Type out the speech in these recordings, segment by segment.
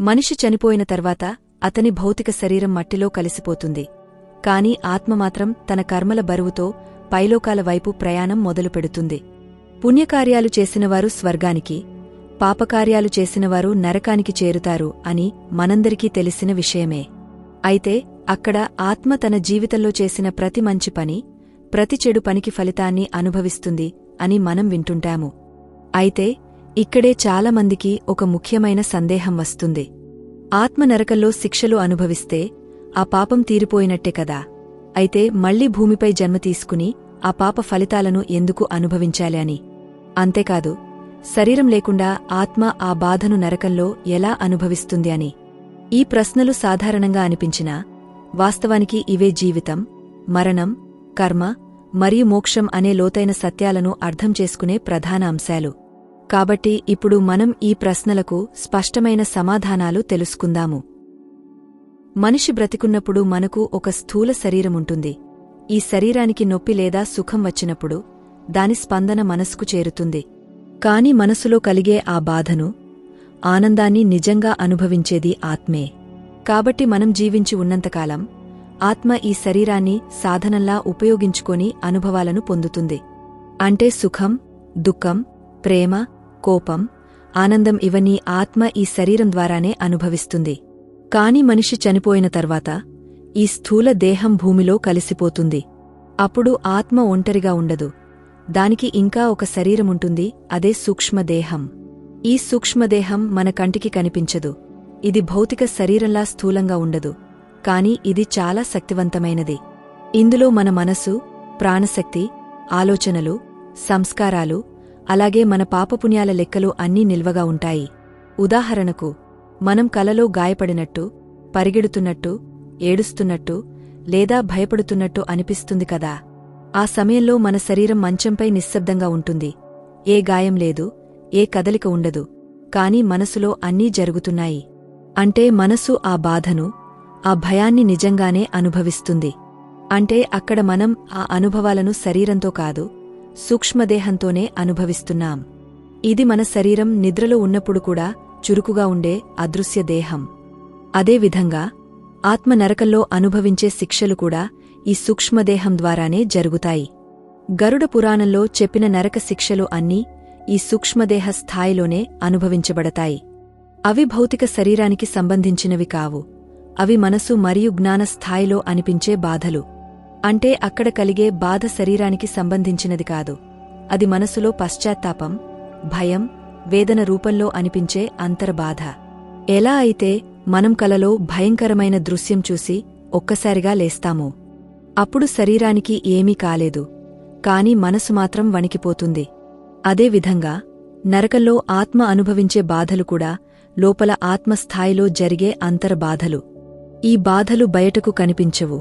మనిషి చనిపోయిన తర్వాత అతని భౌతిక శరీరం మట్టిలో కలిసిపోతుంది. కాని ఆత్మ మాత్రం తన కర్మల బరువుతో పైలోకాల వైపు ప్రయాణం మొదలుపెడుతుంది. పుణ్యకార్యాలు చేసినవారు స్వర్గానికి పాపకార్యాలు చేసినవారు నరకానికి చేరుతారు అని మనందరికీ తెలిసిన విషయమే. అయితే అక్కడ ఆత్మ తన జీవితంలో చేసిన ప్రతి మంచి పని ప్రతి చెడు పనికి ఫలితాన్ని అనుభవిస్తుంది అని మనం వింటుంటాము. అయితే ఇక్కడే చాలామందికి ఒక ముఖ్యమైన సందేహం వస్తుంది. ఆత్మ నరకంలో శిక్షలు అనుభవిస్తే ఆ పాపం తీరిపోయినట్టే కదా. అయితే మళ్ళీ భూమిపై జన్మ తీసుకుని ఆ పాప ఫలితాలను ఎందుకు అనుభవించాలి అని. అంతేకాదు శరీరం లేకుండా ఆత్మ ఆ బాధను నరకంలో ఎలా అనుభవిస్తుంది అని. ఈ ప్రశ్నలు సాధారణంగా అనిపించినా వాస్తవానికి ఇవే జీవితం మరణం కర్మ మరియు మోక్షం అనే లోతైన సత్యాలను అర్థం చేసుకునే ప్రధాన అంశాలు. కాబట్టి ఇప్పుడు మనం ఈ ప్రశ్నలకు స్పష్టమైన సమాధానాలు తెలుసుకుందాము. మనిషి బ్రతికున్నప్పుడు మనకు ఒక స్థూల శరీరముంటుంది ఈ శరీరానికి నొప్పి లేదా సుఖం వచ్చినప్పుడు దాని స్పందన మనసుకు చేరుతుంది. కాని మనసులో కలిగే ఆ బాధను ఆనందాన్ని నిజంగా అనుభవించేది ఆత్మే. కాబట్టి మనం జీవించి ఉన్నంతకాలం ఆత్మ ఈ శరీరాన్ని సాధనంలా ఉపయోగించుకొని అనుభవాలను పొందుతుంది. అంటే సుఖం దుఃఖం ప్రేమ కోపం ఆనందం ఇవన్నీ ఆత్మ ఈ శరీరం ద్వారానే అనుభవిస్తుంది. కాని మనిషి చనిపోయిన తర్వాత ఈ స్థూల దేహం భూమిలో కలిసిపోతుంది. అప్పుడు ఆత్మ ఒంటరిగా ఉండదు. దానికి ఇంకా ఒక శరీరముంటుంది అదే సూక్ష్మదేహం. ఈ సూక్ష్మదేహం మన కంటికి కనిపించదు. ఇది భౌతిక శరీరంలా స్థూలంగా ఉండదు. కాని ఇది చాలా శక్తివంతమైనది. ఇందులో మన మనసు ప్రాణశక్తి ఆలోచనలు సంస్కారాలు అలాగే మన పాపపుణ్యాల లెక్కలు అన్నీ నిల్వగా ఉంటాయి. ఉదాహరణకు మనం కలలో గాయపడినట్టు పరిగెడుతున్నట్టు ఏడుస్తున్నట్టు లేదా భయపడుతున్నట్టు అనిపిస్తుంది కదా. ఆ సమయంలో మన శరీరం మంచంపై నిశ్శబ్దంగా ఉంటుంది. ఏ గాయం లేదు ఏ కదలిక ఉండదు కాని మనసులో అన్నీ జరుగుతున్నాయి. అంటే మనసు ఆ బాధను ఆ భయాన్ని నిజంగానే అనుభవిస్తుంది. అంటే అక్కడ మనం ఆ అనుభవాలను శరీరంతో కాదు సూక్ష్మదేహంతోనే అనుభవిస్తున్నాం. ఇది మన శరీరం నిద్రలో ఉన్నప్పుడు కూడా చురుకుగా ఉండే అదృశ్య దేహం. అదేవిధంగా ఆత్మ నరకంలో అనుభవించే శిక్షలు కూడా ఈ సూక్ష్మదేహం ద్వారానే జరుగుతాయి. గరుడ పురాణంలో చెప్పిన నరక శిక్షలు అన్నీ ఈ సూక్ష్మదేహ స్థాయిలోనే అనుభవించబడతాయి. అవి భౌతిక శరీరానికి సంబంధించినవి కావు. అవి మనసు మరియు జ్ఞాన స్థాయిలో అనిపించే బాధలు. అంటే అక్కడ కలిగే బాధ శరీరానికి సంబంధించినది కాదు. అది మనసులో పశ్చాత్తాపం భయం వేదన రూపంలో అనిపించే అంతర్బాధ ఎలా అయితే మనం కలలో భయంకరమైన దృశ్యం చూసి ఒక్కసారిగా లేస్తామో అప్పుడు శరీరానికి ఏమీ కాలేదు కాని మనసు మాత్రం వణికిపోతుంది. అదేవిధంగా నరకంలో ఆత్మ అనుభవించే బాధలు కూడా లోపల ఆత్మస్థాయిలో జరిగే అంతర్బాధలు ఈ బాధలు బయటకు కనిపించవు.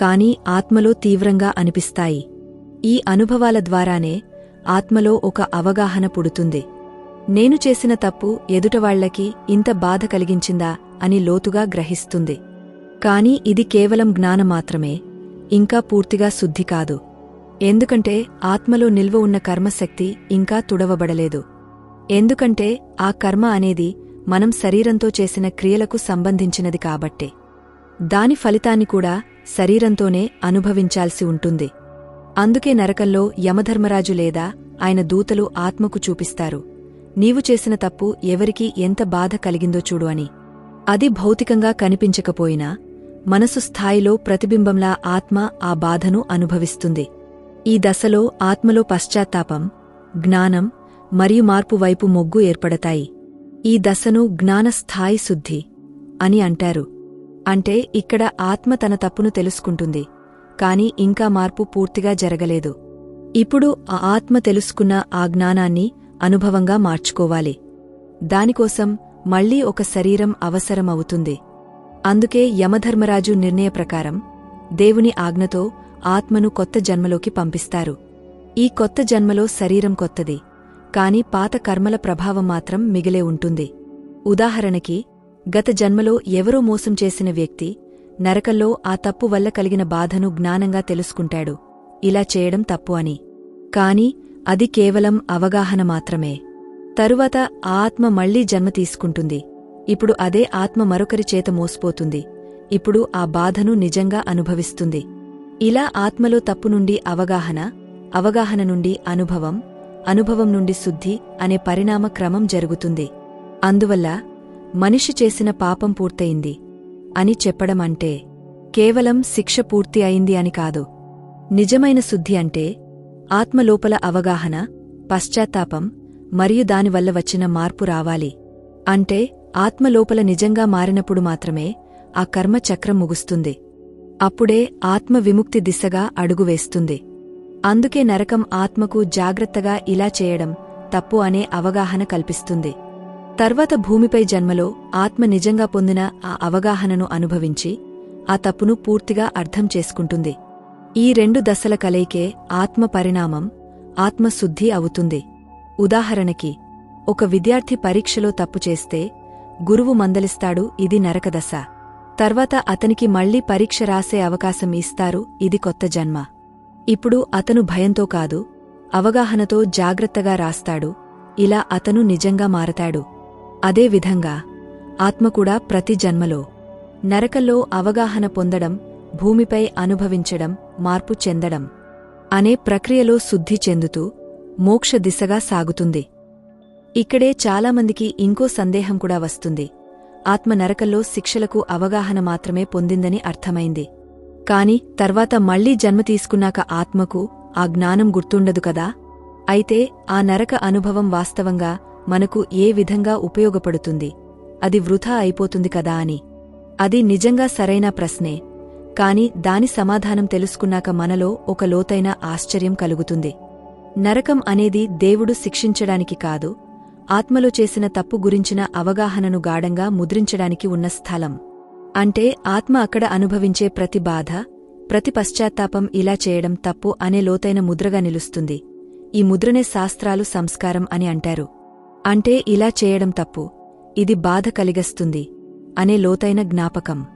కాని ఆత్మలో తీవ్రంగా అనిపిస్తాయి. ఈ అనుభవాల ద్వారానే ఆత్మలో ఒక అవగాహన పుడుతుంది. నేను చేసిన తప్పు ఎదుటవాళ్ళకి ఇంత బాధ కలిగించిందా అని లోతుగా గ్రహిస్తుంది. కాని ఇది కేవలం జ్ఞాన మాత్రమే ఇంకా పూర్తిగా శుద్ధి కాదు. ఎందుకంటే ఆత్మలో నిల్వ ఉన్న కర్మశక్తి ఇంకా తుడవబడలేదు. ఎందుకంటే ఆ కర్మ అనేది మనం శరీరంతో చేసిన క్రియలకు సంబంధించినది కాబట్టే. దాని ఫలితాన్ని కూడా శరీరంతోనే అనుభవించాల్సి ఉంటుంది. అందుకే నరకంలో యమధర్మరాజు లేదా ఆయన దూతలు ఆత్మకు చూపిస్తారు. నీవు చేసిన తప్పు ఎవరికి ఎంత బాధ కలిగిందో చూడు అని. అది భౌతికంగా కనిపించకపోయినా మనసు స్థాయిలో ప్రతిబింబంలా ఆత్మ ఆ బాధను అనుభవిస్తుంది. ఈ దశలో ఆత్మలో పశ్చాత్తాపం జ్ఞానం మరియు మార్పు వైపు మొగ్గు ఏర్పడతాయి. ఈ దశను జ్ఞానస్థాయి శుద్ధి అని అంటారు. అంటే ఇక్కడ ఆత్మ తన తప్పును తెలుసుకుంటుంది కాని ఇంకా మార్పు పూర్తిగా జరగలేదు. ఇప్పుడు ఆ ఆత్మ తెలుసుకున్న ఆ జ్ఞానాన్ని అనుభవంగా మార్చుకోవాలి. దానికోసం మళ్ళీ ఒక శరీరం అవసరమవుతుంది. అందుకే యమధర్మరాజు నిర్ణయ ప్రకారం దేవుని ఆజ్ఞతో ఆత్మను కొత్త జన్మలోకి పంపిస్తారు. ఈ కొత్త జన్మలో శరీరం కొత్తది కాని పాత కర్మల ప్రభావం మాత్రం మిగిలే ఉంటుంది. ఉదాహరణకి గత జన్మలో ఎవరో మోసం చేసిన వ్యక్తి నరకంలో ఆ తప్పు వల్ల కలిగిన బాధను జ్ఞానంగా తెలుసుకుంటాడు. ఇలా చేయడం తప్పు అని. కాని అది కేవలం అవగాహన మాత్రమే. తరువాత ఆ ఆత్మ మళ్ళీ జన్మ తీసుకుంటుంది. ఇప్పుడు అదే ఆత్మ మరొకరి చేత మోసిపోతుంది. ఇప్పుడు ఆ బాధను నిజంగా అనుభవిస్తుంది. ఇలా ఆత్మలో తప్పు నుండి అవగాహన అవగాహన నుండి అనుభవం అనుభవం నుండి శుద్ధి అనే పరిణామ క్రమం జరుగుతుంది. అందువల్ల మనిషి చేసిన పాపం పూర్తయింది అని చెప్పడం అంటే కేవలం శిక్ష పూర్తి అయింది అని కాదు. నిజమైన శుద్ధి అంటే ఆత్మలోపల అవగాహన పశ్చాత్తాపం మరియు దానివల్ల వచ్చిన మార్పు రావాలి. అంటే ఆత్మలోపల నిజంగా మారినప్పుడు మాత్రమే ఆ కర్మ చక్రం ముగుస్తుంది. అప్పుడే ఆత్మ విముక్తి దిశగా అడుగువేస్తుంది అందుకే నరకం ఆత్మకు జాగ్రత్తగా ఇలా చేయడం తప్పు అనే అవగాహన కల్పిస్తుంది. తర్వాత భూమిపై జన్మలో ఆత్మ నిజంగా పొందిన ఆ అవగాహనను అనుభవించి ఆ తప్పును పూర్తిగా అర్థం చేసుకుంటుంది. ఈ రెండు దశల కలయికే ఆత్మ పరిణామం ఆత్మశుద్ధి అవుతుంది. ఉదాహరణకి ఒక విద్యార్థి పరీక్షలో తప్పు చేస్తే గురువు మందలిస్తాడు ఇది నరకదశ తర్వాత అతనికి మళ్ళీ పరీక్ష రాసే అవకాశం ఇస్తారు ఇది కొత్త జన్మ. ఇప్పుడు అతను భయంతో కాదు అవగాహనతో జాగ్రత్తగా రాస్తాడు ఇలా అతను నిజంగా మారతాడు. అదేవిధంగా ఆత్మ కూడా ప్రతి జన్మలో నరకల్లో అవగాహన పొందడం భూమిపై అనుభవించడం మార్పు చెందడం అనే ప్రక్రియలో శుద్ధి చెందుతూ మోక్ష దిశగా సాగుతుంది. ఇక్కడే చాలామందికి ఇంకో సందేహం కూడా వస్తుంది. ఆత్మ నరకల్లో శిక్షలకు అవగాహన మాత్రమే పొందిందని అర్థమైంది. కాని తర్వాత మళ్ళీ జన్మ తీసుకున్నాక ఆత్మకు ఆ జ్ఞానం గుర్తుండదు కదా? అయితే ఆ నరక అనుభవం వాస్తవంగా మనకు ఏ విధంగా ఉపయోగపడుతుంది? అది వృథా అయిపోతుంది కదా అని. అది నిజంగా సరైన ప్రశ్నే. కాని దాని సమాధానం తెలుసుకున్నాక మనలో ఒక లోతైన ఆశ్చర్యం కలుగుతుంది. నరకం అనేది దేవుడు శిక్షించడానికి కాదు ఆత్మలో చేసిన తప్పు గురించిన అవగాహనను గాఢంగా ముద్రించడానికి ఉన్న స్థలం. అంటే ఆత్మ అక్కడ అనుభవించే ప్రతి బాధ ప్రతి పశ్చాత్తాపం ఇలా చేయడం తప్పు అనే లోతైన ముద్రగా నిలుస్తుంది. ఈ ముద్రనే శాస్త్రాలు సంస్కారం అని అంటారు. అంటే ఇలా చేయడం తప్పు. ఇది బాధ కలిగస్తుంది అనే లోతైన జ్ఞాపకం.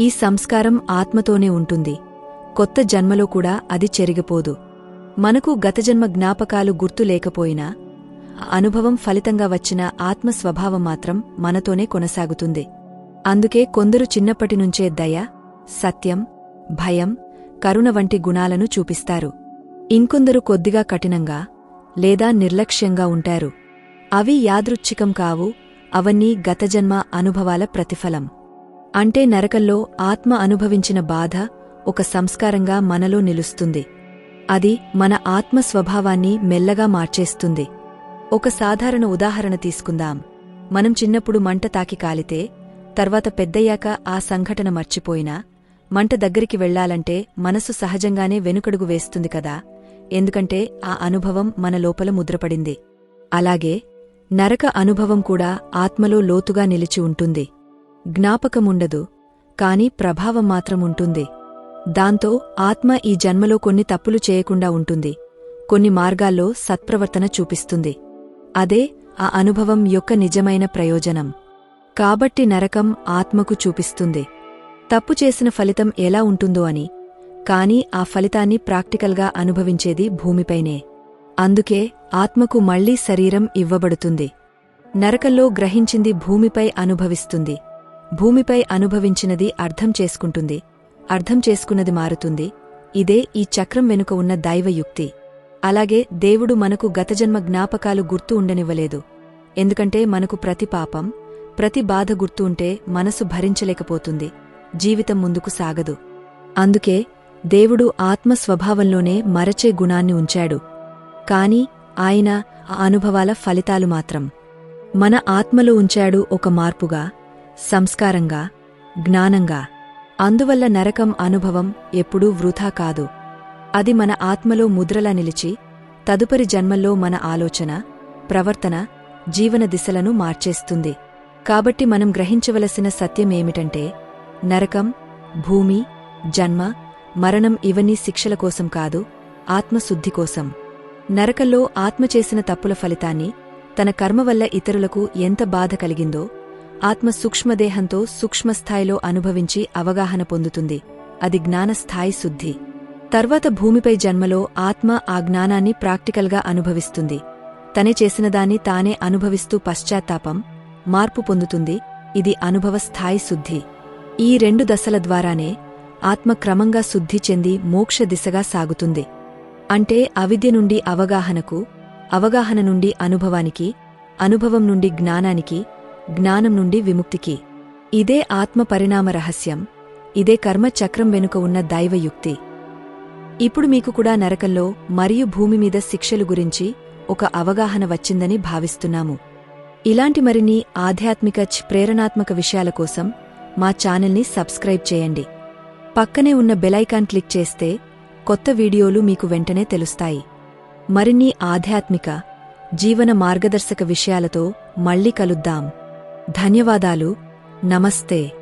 ఈ సంస్కారం ఆత్మతోనే ఉంటుంది. కొత్త జన్మలో కూడా అది చెరిగిపోదు. మనకు గతజన్మ జ్ఞాపకాలు గుర్తు లేకపోయినా అనుభవం ఫలితంగా వచ్చిన ఆత్మ స్వభావం మాత్రం మనతోనే కొనసాగుతుంది. అందుకే కొందరు చిన్నప్పటినుంచే దయ సత్యం భయం కరుణ వంటి గుణాలను చూపిస్తారు. ఇంకొందరు కొద్దిగా కఠినంగా లేదా నిర్లక్ష్యంగా ఉంటారు. అవి యాదృచ్ఛికం కావు అవన్నీ గతజన్మ అనుభవాల ప్రతిఫలం. అంటే నరకల్లో ఆత్మ అనుభవించిన బాధ ఒక సంస్కారంగా మనలో నిలుస్తుంది. అది మన ఆత్మ స్వభావాన్ని మెల్లగా మార్చేస్తుంది. ఒక సాధారణ ఉదాహరణ తీసుకుందాం. మనం చిన్నప్పుడు మంట తాకి కాలితే తర్వాత పెద్దయ్యాక ఆ సంఘటన మర్చిపోయినా మంట దగ్గరికి వెళ్ళాలంటే మనసు సహజంగానే వెనుకడుగు వేస్తుంది కదా ఎందుకంటే ఆ అనుభవం మన లోపల ముద్రపడింది. అలాగే నరక అనుభవం కూడా ఆత్మలో లోతుగా నిలిచి ఉంటుంది. జ్ఞాపకముండదు కాని ప్రభావం మాత్రం ఉంటుంది. దాంతో ఆత్మ ఈ జన్మలో కొన్ని తప్పులు చేయకుండా ఉంటుంది. కొన్ని మార్గాల్లో సత్ప్రవర్తన చూపిస్తుంది. అదే ఆ అనుభవం యొక్క నిజమైన ప్రయోజనం. కాబట్టి నరకం ఆత్మకు చూపిస్తుంది. తప్పు చేసిన ఫలితం ఎలా ఉంటుందో అని కాని ఆ ఫలితాన్ని ప్రాక్టికల్గా అనుభవించేది భూమిపైనే. అందుకే ఆత్మకు మళ్ళీ శరీరం ఇవ్వబడుతుంది. నరకల్లో గ్రహించింది భూమిపై అనుభవిస్తుంది. భూమిపై అనుభవించినది అర్థం చేసుకుంటుంది. అర్థం చేసుకున్నది మారుతుంది. ఇదే ఈ చక్రం వెనుక ఉన్న దైవయుక్తి. అలాగే దేవుడు మనకు గతజన్మ జ్ఞాపకాలు గుర్తు ఉండనివ్వలేదు. ఎందుకంటే మనకు ప్రతి పాపం ప్రతి బాధ గుర్తు ఉంటే మనసు భరించలేకపోతుంది. జీవితం ముందుకు సాగదు. అందుకే దేవుడు ఆత్మ స్వభావంలోనే మరచే గుణాన్ని ఉంచాడు. కాని ఆయన ఆ అనుభవాల ఫలితాలు మాత్రం. మన ఆత్మలో ఉంచాడు ఒక మార్పుగా సంస్కారంగా జ్ఞానంగా. అందువల్ల నరకం అనుభవం ఎప్పుడూ వృథా కాదు. అది మన ఆత్మలో ముద్రలా నిలిచి తదుపరి జన్మల్లో మన ఆలోచన ప్రవర్తన జీవన దిశలను మార్చేస్తుంది. కాబట్టి మనం గ్రహించవలసిన సత్యమేమిటంటే నరకం భూమి జన్మ మరణం ఇవన్నీ శిక్షల కోసం కాదు ఆత్మశుద్ధి కోసం. నరకల్లో ఆత్మ చేసిన తప్పుల ఫలితాన్ని తన కర్మ వల్ల ఇతరులకు ఎంత బాధ కలిగిందో ఆత్మ సూక్ష్మదేహంతో సూక్ష్మస్థాయిలో అనుభవించి అవగాహన పొందుతుంది. అది జ్ఞానస్థాయి శుద్ధి. తర్వాత భూమిపై జన్మలో ఆత్మ ఆ జ్ఞానాన్ని ప్రాక్టికల్గా అనుభవిస్తుంది. తనే చేసినదాన్ని తానే అనుభవిస్తూ పశ్చాత్తాపం మార్పు పొందుతుంది. ఇది అనుభవ స్థాయి శుద్ధి. ఈ రెండు దశల ద్వారానే ఆత్మ క్రమంగా శుద్ధి చెంది మోక్ష దిశగా సాగుతుంది. అంటే అవిద్య నుండి అవగాహనకు అవగాహన నుండి అనుభవానికి అనుభవం నుండి జ్ఞానానికి జ్ఞానం నుండి విముక్తికి. ఇదే ఆత్మ పరిణామ రహస్యం ఇదే కర్మ చక్రం వెనుక ఉన్న దైవయుక్తి. ఇప్పుడు మీకు కూడా నరకంలో మరియు భూమి మీద శిక్షలు గురించి ఒక అవగాహన వచ్చిందని భావిస్తున్నాము. ఇలాంటి మరిన్ని ఆధ్యాత్మిక ప్రేరణాత్మక విషయాల కోసం మా ఛానల్ని సబ్స్క్రైబ్ చేయండి. పక్కనే ఉన్న బెలైకాన్ క్లిక్ చేస్తే కొత్త వీడియోలు మీకు వెంటనే తెలుస్తాయి. మరిన్ని ఆధ్యాత్మిక జీవన మార్గదర్శక విషయాలతో మళ్ళీ కలుద్దాం. ధన్యవాదాలు. నమస్తే.